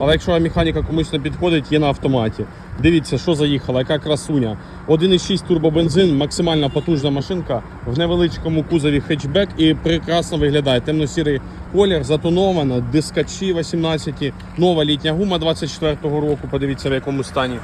Але якщо механіка комусь не підходить, є на автоматі. Дивіться, що заїхала, яка красуня. 1,6 турбобензин, максимальна потужна машинка в невеличкому кузові хетчбек і прекрасно виглядає. Темно-сірий колір, затонована, дискачі 18, нова літня гума 24-го року. Подивіться в якому стані.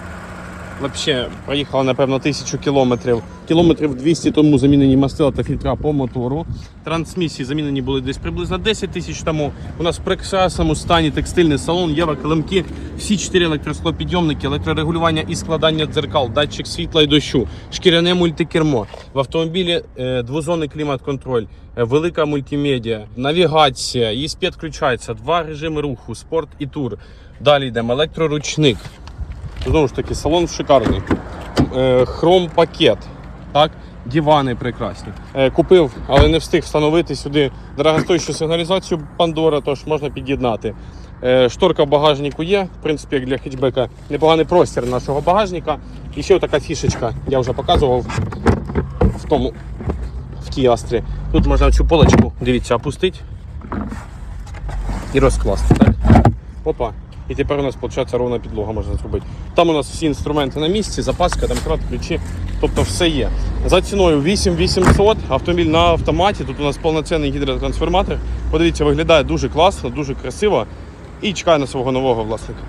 Взагалі, проїхала, напевно, тисячу кілометрів. Кілометрів 200 тому замінені мастила та фільтра по мотору. Трансмісії замінені були десь приблизно 10 тисяч тому. У нас в прекрасному стані текстильний салон, єва, килимки, всі чотири електросклопідйомники, електрорегулювання і складання дзеркал, датчик світла і дощу, шкіряне мультикермо. В автомобілі е, двозонний клімат-контроль, е, велика мультимедіа, навігація, ESP включається, два режими руху, спорт і тур. Далі йдемо електроручник. Знову ж таки, салон шикарний. Е, Хром-пакет. Так? Дивани прекрасні. Е, Купив, але не встиг встановити сюди дорогостоящу сигналізацію Pandora, тож можна під'єднати. Е, Шторка в багажнику є, в принципі, як для хетчбека. Непоганий простір нашого багажника. І ще така фішечка, я вже показував в тому в тій астрі. Тут можна цю полочку, дивіться, опустити і розкласти. Так? Опа. І тепер у нас виходить ровна підлога можна зробити. Там у нас всі інструменти на місці, запаска, домкрат, ключі, тобто все є. За ціною 8800, автомобіль на автоматі. Тут у нас повноцінний гідротрансформатор. Подивіться, виглядає дуже класно, дуже красиво і чекає на свого нового власника.